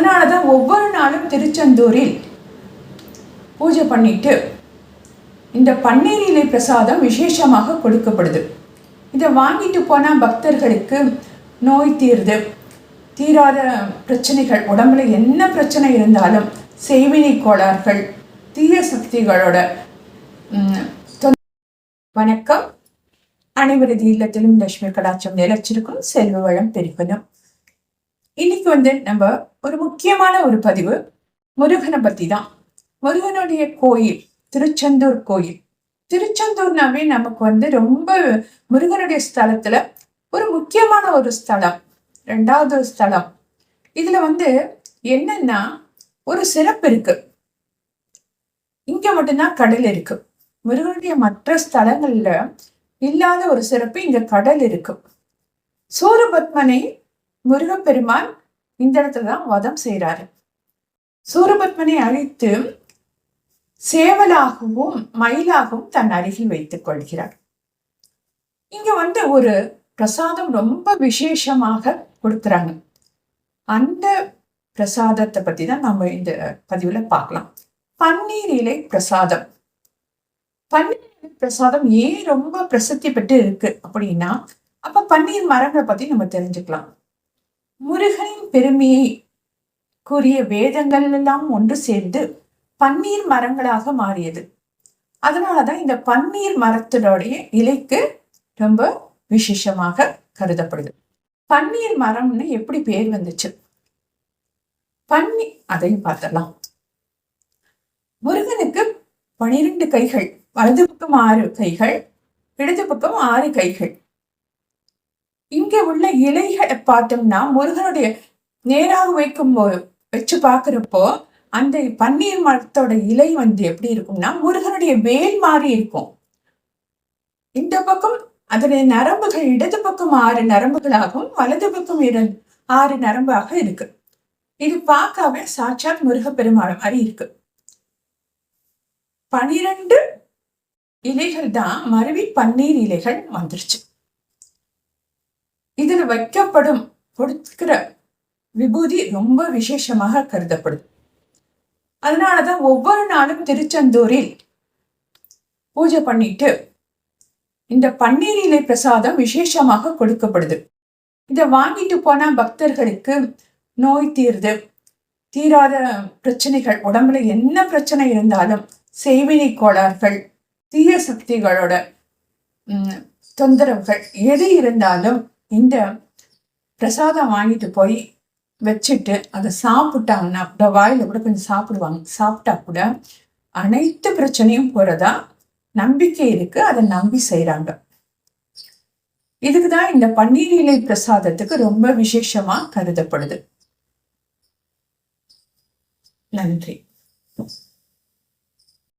அதனால தான் ஒவ்வொரு நாளும் திருச்செந்தூரில் பூஜை பண்ணிட்டு இந்த பன்னீர் இலை பிரசாதம் விசேஷமாக கொடுக்கப்படுது. இதை வாங்கிட்டு போனால் பக்தர்களுக்கு நோய் தீர்து. தீராத பிரச்சனைகள் உடம்புல என்ன பிரச்சனை இருந்தாலும் செய்வினை கோளாறுகள் தீய சக்திகளோட வணக்கம். அனைவரது இல்லத்திலும் லட்சுமி கலாச்சாரம் நிலைச்சிருக்கும். செல்வ வளம் பெருகணும். இன்னைக்கு வந்து நம்ம ஒரு முக்கியமான ஒரு பதிவு முருகனை பத்தி தான் முருகனுடைய கோயில் திருச்செந்தூர் கோயில். திருச்செந்தூர்னாவே நமக்கு வந்து ரொம்ப முருகனுடைய ஸ்தலத்துல ஒரு முக்கியமான ஒரு ஸ்தலம் ரெண்டாவது ஒரு ஸ்தலம். இதுல வந்து என்னன்னா ஒரு சிறப்பு இருக்கு. இங்க மட்டும்தான் கடல் இருக்கு. முருகனுடைய மற்ற ஸ்தலங்கள்ல இல்லாத ஒரு சிறப்பு இங்க கடல் இருக்கு. சூரபத்மனை முருகப்பெருமான் இந்த இடத்துல தான் வதம் செய்கிறாரு சூரபத்மனை அழித்து சேவலாகவும் மயிலாகவும் தன் அருகில் வைத்துக் கொள்கிறார். இங்க வந்து ஒரு பிரசாதம் ரொம்ப விசேஷமாக கொடுக்குறாங்க. அந்த பிரசாதத்தை பத்தி தான் நம்ம இந்த பதிவுல பார்க்கலாம். பன்னீர் இலை பிரசாதம். பன்னீர் இலை பிரசாதம் ஏன் ரொம்ப பிரசித்தி பெற்று இருக்கு அப்படின்னா அப்ப பன்னீர் மரங்களை பத்தி நம்ம தெரிஞ்சுக்கலாம். முருகனின் பெருமையை கூறிய வேதங்கள் எல்லாம் ஒன்று சேர்ந்து பன்னீர் மரங்களாக மாறியது. அதனாலதான் இந்த பன்னீர் மரத்தினுடைய இலைக்கு ரொம்ப விசேஷமாக கருதப்படுது. பன்னீர் மரம்னு எப்படி பேர் வந்துச்சு? பன்னி அதையும் பார்த்தலாம் முருகனுக்கு பனிரெண்டு கைகள் வலது பக்கம் ஆறு கைகள் இடது பக்கம் ஆறு கைகள். இங்கே உள்ள இலைகளை பார்த்தோம்னா முருகனுடைய நேராக வைக்கும் போ- வச்சு பார்க்குறப்போ அந்த பன்னீர் மரத்தோட இலை வந்து எப்படி இருக்கும்னா முருகனுடைய வேல் மாதிரி இருக்கும். இந்த பக்கம் அதனுடைய நரம்புகள் இடது பக்கம் ஆறு நரம்புகளாகவும் வலது பக்கம் இரண்டு ஆறு நரம்பாக இருக்கு. இது பார்க்கவே சாட்சாத் முருகப்பெருமாள் மாதிரி இருக்கு. பனிரெண்டு இலைகள் தான் மருவி பன்னீர் இலைகள் வந்துருச்சு. இதில் வைக்கப்படும் கொடுக்கிற விபூதி ரொம்ப விசேஷமாக கருதப்படுது அதனாலதான் ஒவ்வொரு நாளும் திருச்செந்தூரில் பூஜை பண்ணிட்டு இந்த பன்னீர் இலை பிரசாதம் விசேஷமாக கொடுக்கப்படுது. இதை வாங்கிட்டு போனா பக்தர்களுக்கு நோய் தீர்து. தீராத பிரச்சனைகள் உடம்புல என்ன பிரச்சனை இருந்தாலும் செய்வினை கோளாறுகள் தீய சக்திகளோட தொந்தரவுகள் எது இருந்தாலும் இந்த பிரசாதம் வாங்கிட்டு போய் வச்சுட்டு அதை சாப்பிட்டாங்கன்னா கூட வாயில கூட கொஞ்சம் சாப்பிடுவாங்க. சாப்பிட்டா கூட அனைத்து பிரச்சனையும் போகிறதா நம்பிக்கை இருக்கு. அதை நம்பி செய்கிறாங்க இதுக்கு தான் இந்த பன்னீர் இலை பிரசாதத்துக்கு ரொம்ப விசேஷமாக கருதப்படுது. நன்றி.